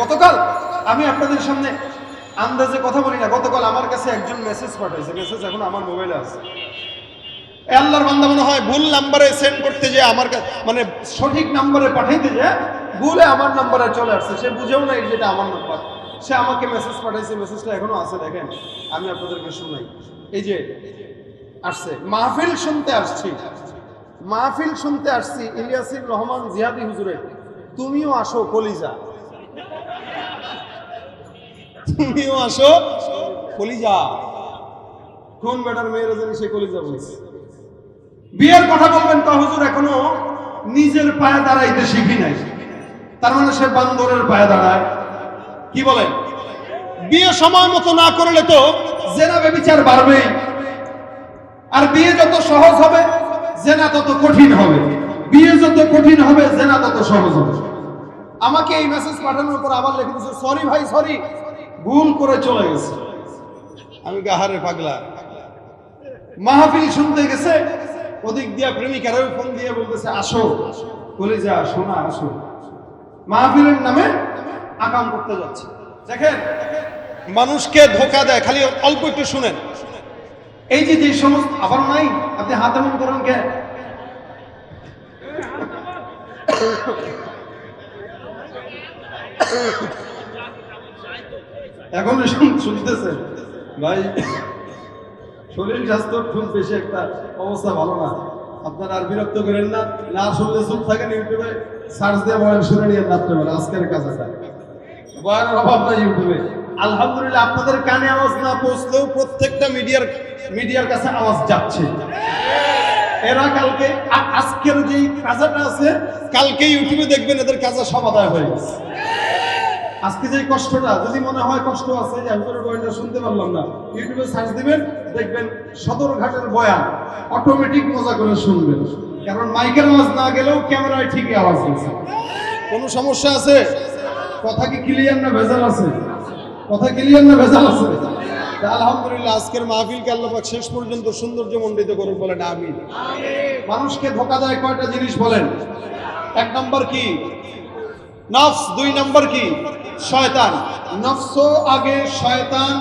গতকাল আমি আপনাদের সামনে আন্দাজে কথা বলি না। গতকাল আমার কাছে একজন মেসেজ পাঠাইছে। মেসেজ এখন আমার মোবাইলে আছে। আল্লাহর বান্দা মনে হয় ভুল নাম্বারে সেন্ড করতে যে আমার কাছে মানে সঠিক নাম্বারে পাঠাইতে যে ভুলে আমার নাম্বারে চলে আসছে। সে বুঝেও নাই যেটা আমার নাম্বার সে আমাকে মেসেজ পাঠাইছে। মেসেজটা এখনও আছে, দেখেন। আমি আপনাদেরকে শুনাই। এই যে আসছে। মাহফিল শুনতে আসছি। মাহফিল শুনতে আসছি। ইলিয়াসির রহমান জিহাদি হুজুরে। তুমিও আসো কলিজা। তুমিও আসো, কলিজা। কোন বেটার মেয়েরা জানি সে কলিজা বলছে? বিয়ের কথা বলবেন তো হুজুর, এখনও নিজের পায়ে দাঁড়াইতে শিখি নাই। তার মানে সে বান্দরের পায়ে দাঁড়ায়। কি বলেন? বিয়ে সময় মতো না করলে তো জেনা বেবিচার বাড়বেই আর বিয়ে যত সহজ হবে, জেনা তত কঠিন হবে। বিয়ে যত কঠিন হবে, জেনা তত সহজ হবে। আমাকে এই মেসেজ পাঠানোর পর আবার লিখে দিচ্ছে সরি ভাই সরি ভুল করে চলে গেছে। আমি গাহারে পাগলা। মাহফিল শুনতে গেছে? ওদিক দিয়া প্রেমিকারাও ফোন দিয়ে বলতেছে, আসো বলে যা আসো। না আসো মাহফিলের নামে আকাম করতে যাচ্ছে। দেখেন, মানুষকে ধোকা দেয়। খালি অল্প একটু শুনেন। এই যে যে সমস্ত আবার নাই আপনি হাতে মন করেন কে? এখন শুন- শুনতেছেন ভাই, শরীর স্বাস্থ্য খুব বেশি একটা অবস্থা ভালো না। আপনারা আর বিরক্ত করেন না। না শুনলে চুপ থাকেন ইউটিউবে। সার্চ দিয়ে বয়ান শুনে নিয়ে রাত্রেবেলা, আজকের কাজ আছে অভাব নাই ইউটিউবে। আলহামদুলিল্লাহ, আপনাদের কানে আওয়াজ না পৌঁছলেও প্রত্যেকটা মিডিয়ার মিডিয়ার কাছে আওয়াজ যাচ্ছে। এরা কালকে আজকের যে কাজাটা আছে, কালকে ইউটিউবে দেখবেন এদের কাজা আদায় হয়ে গেছে। আজকে যে কষ্টটা, যদি মনে হয় কষ্ট আছে যে হুজুরের বয়ানটা শুনতে পারলাম না, ইউটিউবে সার্চ দিবেন, দেখবেন সদরঘাটের বয়ান অটোমেটিক মজা করে শুনবেন। কারণ মাইকের আওয়াজ না গেলেও ক্যামেরায় ঠিকই আওয়াজ গেছে কোনো সমস্যা আছে? কথা কি ক্লিয়ার না ভেজাল আছে? কথা ক্লিয়ার না ভেজাল আছে? আলহামদুলিল্লাহ, আজকের মাহফিলকে আল্লাহ শেষ পর্যন্ত সৌন্দর্য মণ্ডিত করুন বলেন আমিন। মানুষকে ধোকা দেয় কয়টা জিনিস বলেন? এক নম্বর কি? নফস, দুই নম্বর কি? শয়তান। নফস আগে শয়তান,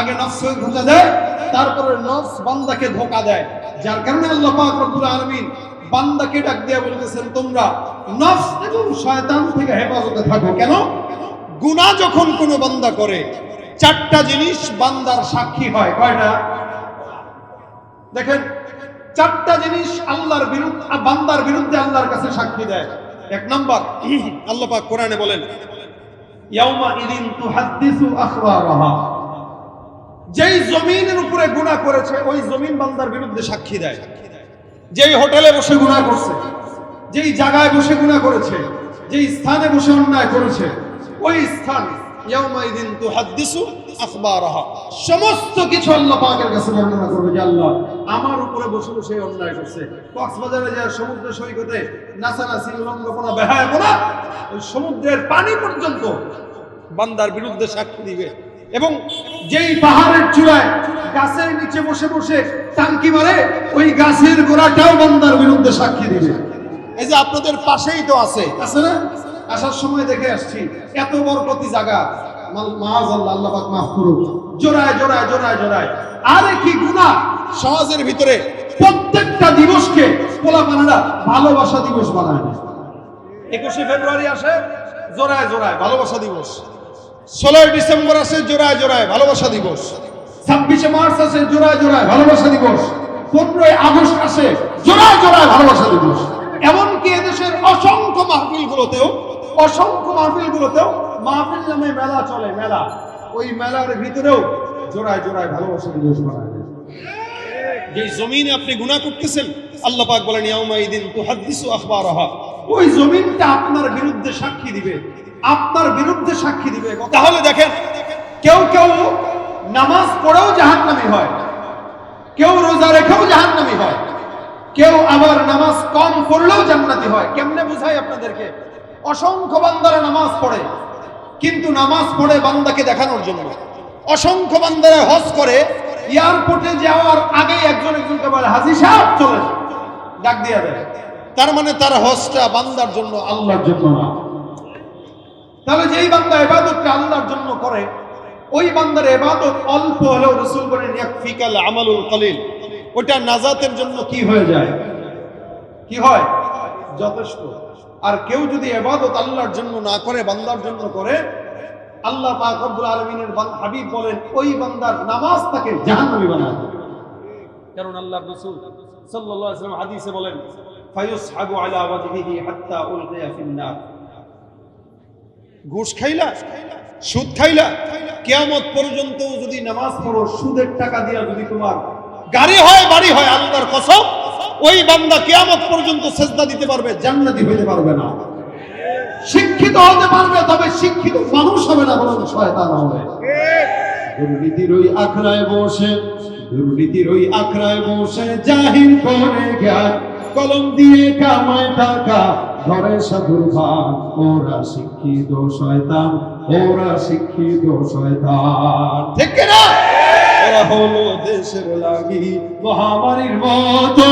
আগে নফস ধোকা দেয় তারপরে নফস বান্দাকে ধোকা দেয়। যার কারণে আল্লাহ পাক রব্বুল আলামিন বান্দাকে ডাক দিয়ে বলতেছেন, তোমরা নফস এবং শয়তান থেকে হেফাজতে থাকো। কেন? গুনাহ যখন কোনো বান্দা করে, চারটা জিনিস বান্দার সাক্ষী হয়। কয়টা? দেখেন, চারটা জিনিস আল্লাহর বিরুদ্ধে, বান্দার বিরুদ্ধে আল্লাহর কাছে সাক্ষী দেয়। এক নাম্বার, আল্লাহ পাক কোরআনে বলেন ইয়াউমা ইদিন তুহাদ্দিসু আখবারাহা যেই জমিনের উপরে গুণা করেছে, ওই জমিন বান্দার বিরুদ্ধে সাক্ষী দেয়। যেই হোটেলে বসে গুণা করছে, যেই জায়গায় বসে গুণা করেছে, যেই স্থানে বসে অন্যায় করেছে, ওই স্থান সমস্ত কিছু আল্লাহ আল্লাহ, আমার উপরে বসে বসে করছে। কক্সবাজারে সমুদ্র সৈকতে সমুদ্রের পানি পর্যন্ত বান্দার বিরুদ্ধে সাক্ষী দিবে। এবং যেই পাহাড়ের চূড়ায় গাছের নিচে বসে বসে টাঙ্কি মারে, ওই গাছের গোড়াটাও বান্দার বিরুদ্ধে সাক্ষী দিবে। এই যে আপনাদের পাশেই তো আছে আছে না? আসার সময় দেখে আসছি, এত জায়গা। পাক মাফ করুক। জোড়ায় জোড়ায় আরে কি সমাজের ভিতরে প্রত্যেকটা দিবসকে ভালোবাসা দিবস একুশে ফেব্রুয়ারি আসে, জোড়ায় ভালোবাসা দিবস। ডিসেম্বর আসে, জোড়ায় জোড়ায়, ভালোবাসা দিবস। ছাব্বিশে মার্চ আসে, জোড়ায় জোড়ায়, ভালোবাসা দিবস। পনেরোই আগস্ট আসে, জোড়ায় জোড়ায়, ভালোবাসা দিবস। এমনকি এদেশের অসংখ্য মাহফিলগুলোতেও অসংখ্য মাহফিলগুলোতেও মাহফিল নামে মেলা চলে মেলা। ওই মেলার ভিতরেও জোড়ায় জোড়ায় ভালোবাসা দিবস বানায় যে জমিনে আপনি গুনাহ করতেছেন আল্লাহ পাক বলেন ইয়াউমাইদিন তুহাদ্দিসু আখবারাহা। ওই জমিনটা আপনার বিরুদ্ধে সাক্ষী দিবে আপনার বিরুদ্ধে সাক্ষী দিবে। তাহলে দেখেন কেউ কেউ নামাজ পড়েও জাহান্নামী হয় কেউ রোজা রেখেও জাহান্নামী হয় কেউ আবার নামাজ কম পড়লেও জান্নাতি হয়। কেমনে বুঝাই আপনাদেরকে? অসংখ্য বান্দারা নামাজ পড়ে, কিন্তু নামাজ পড়ে বান্দাকে দেখানোর জন্য অসংখ্য বান্দারা হজ করে, এয়ারপোর্টে যাওয়ার আগে একজন একজনকে বলে, হাজি সাহেব, চলে ডাক দিয়া দেয়। তার মানে তার হজটা বান্দার জন্য আল্লাহর জন্য না। তাহলে যেই বান্দা এবাদতটা আল্লাহর জন্য করে, ওই বান্দার এবাদত অল্প হলেও রসুল বলেন, ইয়াকফিকাল আমালুল কলিল। ওটা নাজাতের জন্য কি হয়ে যায়? কি হয়? যথেষ্ট। আর কেউ যদি এবাদত আল্লাহর জন্য না করে, বান্দার জন্য করে, আল্লাহ রব্বুল আলামিনের হাবিব বলেন, ওই বান্দার নামাজ তাকে জাহান্নামী বানায়। কারণ আল্লাহ রাসূল ওয়াসাল্লাম হাদিসে বলেন পর্যন্ত যদি নামাজ পড়ো, সুদের টাকা দিয়া যদি তোমার গাড়ি হয়, বাড়ি হয়, আল্লাহর কসম ওই বান্দা কিয়ামত পর্যন্ত সেজদা দিতে পারবে, জান্নাতি হইতে পারবে না। শিক্ষিত হতে পারবে, তবে শিক্ষিত মানুষ হবে না, বরং শয়তান হবে। দুর্নীতির ওই আখড়ায় বসে, দুর্নীতির ওই আখড়ায় বসে জাহির করে জ্ঞান। কলম দিয়ে কামায় টাকা, ঘরে সাধুর ভান। ওরা শিক্ষিত শয়তান, ওরা শিক্ষিত শয়তান। ঠিক না ওরা হলো দেশের লাগি মহামারীর মতো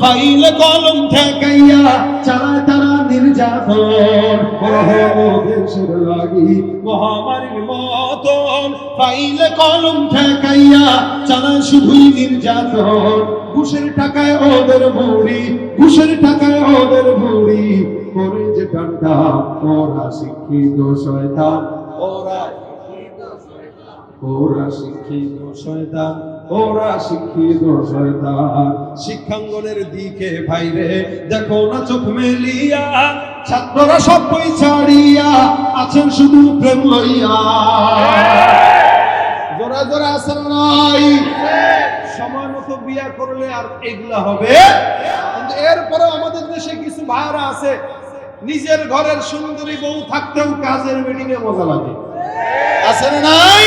ফাইলে কলম ঠেকাইয়া চালায় তারা নির্যাতন। ওরা হলো দেশের লাগি মহামারীর মতন ফাইলে কলম ঠেকাইয়া চালায় শুধুই নির্যাতন। ঘুষের টাকায় ওদের ভুড়ি, ঘুষের টাকায় ওদের ভুড়ি। করে যে ঠান্ডা ওরা শিক্ষিত শয়তান ওরা ওরা শিক্ষিত শয়তান, ওরা শিক্ষিত শয়তান। শিক্ষাঙ্গনের দিকে ভাইরে, দেখো না চোখ মেলিয়া, ছাত্ররা সব বই ছাড়িয়া আছেন শুধু প্রেম জোরা জোরা আছেন নাই? সময় মতো বিয়া করলে আর এগুলা হবে। কিন্তু এরপরেও আমাদের দেশে কিছু ভাইরা আছে, নিজের ঘরের সুন্দরী বউ থাকতেও কাজের মিটিংয়ে মজা লাগে। আছে না নাই?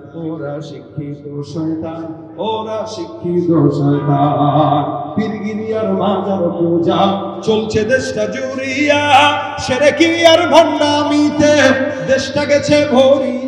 ওরা শিক্ষিত শয়তান, ওরা শিক্ষিত শয়তান। পীরগিরিয়ার মাজার পূজা, চলছে দেশটা জুড়িয়া। সেরে কি আর ভণ্ডামিতে? দেশটা গেছে ভরিয়া।